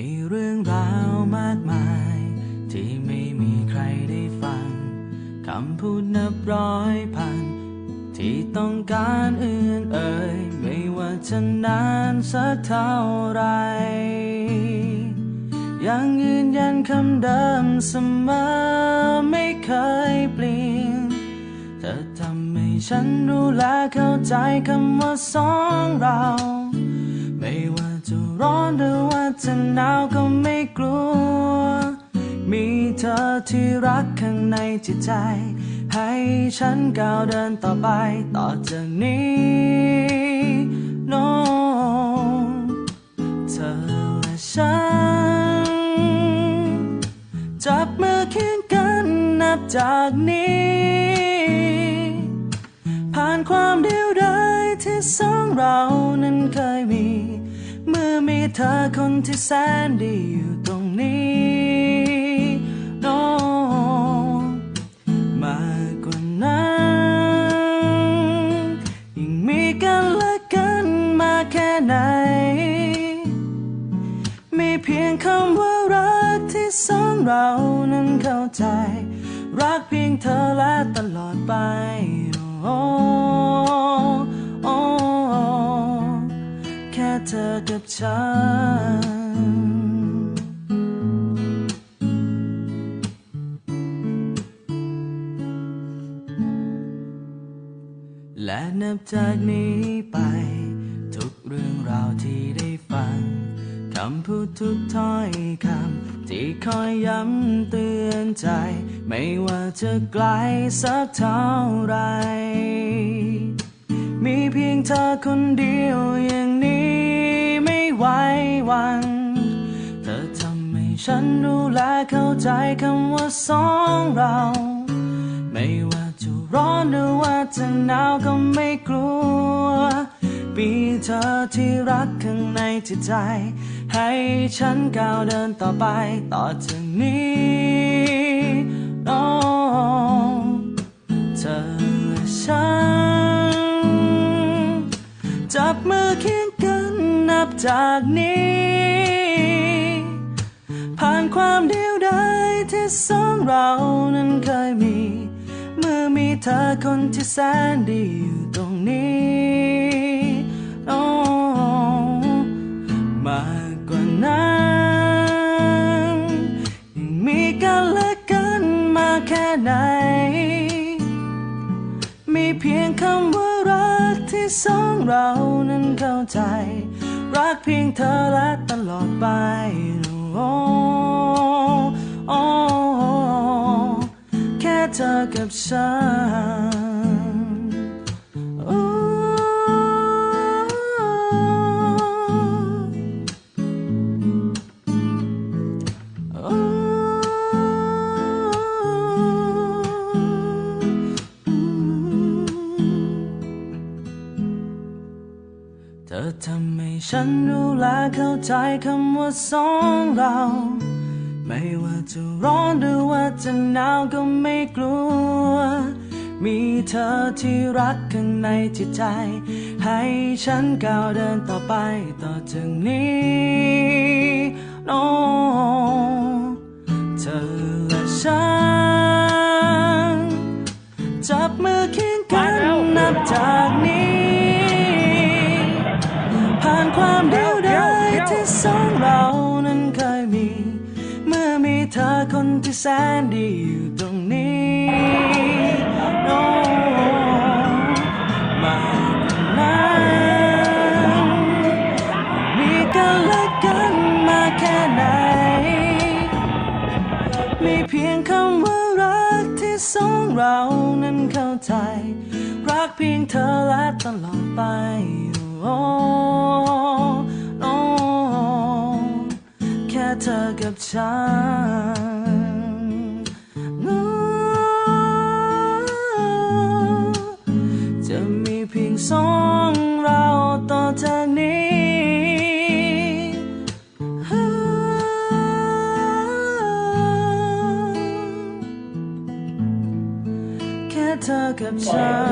มีเรื่องราวมากมาย ที่ไม่มีใครได้ฟัง คำพูดนับร้อยพัน ที่ต้องการอื่นเอ่ย ไม่ว่าจะนานสักเท่าไร ยังยืนยันคำเดิมเสมอไม่เคยเปลี่ยนเธอทำให้ฉันรู้และเข้าใจคำว่าสองเรา ไม่ว่า จะร้อนหรือว่าจะหนาวก็ไม่กลัว มีเธอที่รักข้างในจิตใจ ให้ฉันก้าวเดินต่อไปต่อจากนี้ no เธอและฉัน จับมือเคียงกันนับจากนี้ ผ่านความเดียวดายที่สองเรานั้นเคยมีเมื่อมี เธอคนที่แสนดีอยู่ตรงนี้ no มากกว่านั้นยิ่งมีกันและกันมาแค่ไหน มีเพียงคำว่ารักที่สองเรานั้นเข้าใจ รักเพียงเธอและตลอดไปโเธอกับฉัน และนับจากนี้ไป ทุกเรื่องราวที่ได้ฟังคำพูดทุกถ้อยคำที่คอยย้ำเตือนใจ ไม่ว่าจะไกลสักเท่าไร มีเพียงเธอคนเดียวย่างนี้ไม่ไหว หวันเธอทำให้ฉันรู้และเข้าใจคำว่าสองเรา ไม่ว่าจะร้อนหรือว่าจะหนาวก็ไม่กลัวมีเธอที่รักข้างในจิตใจ ให้ฉันก้าวเดินต่อไป ต่อจากนี้น้ จากนี้ผ่านความเดียวดายที่สองเรานั้นเคยมี เมื่อมีเธอคนที่แสนดีอยู่ตรงนี้โอ้มากกว่านั้นยังมีกันและกันมาแค่ไหน มีเพียงคำว่ารักที่สองเรานั้นเข้าใจ พียงเธอและตลอดไป โอ้โอ้แค่เธอกับฉัน เธอทำให้ฉันรู้และเข้าใจคำว่าสองเรา ไม่ว่าจะร้อนหรือว่าจะหนาวก็ไม่กลัว มีเธอที่รักข้างในจิตใจ ให้ฉันก้าวเดินต่อไปต่อจากนี้โน้เธอและฉัน จับมือเคียงกันนับจาก ที่แสนดีอยู่ตรงนี้โน้มากกว่านั้นมีกันและกันมาแค่ไหน มีเพียงคำว่ารักที่สองเรานั้นเข้าใจ รักเพียงเธอและตลอดไปโอ้โอ้แค่เธอกับฉัน เธ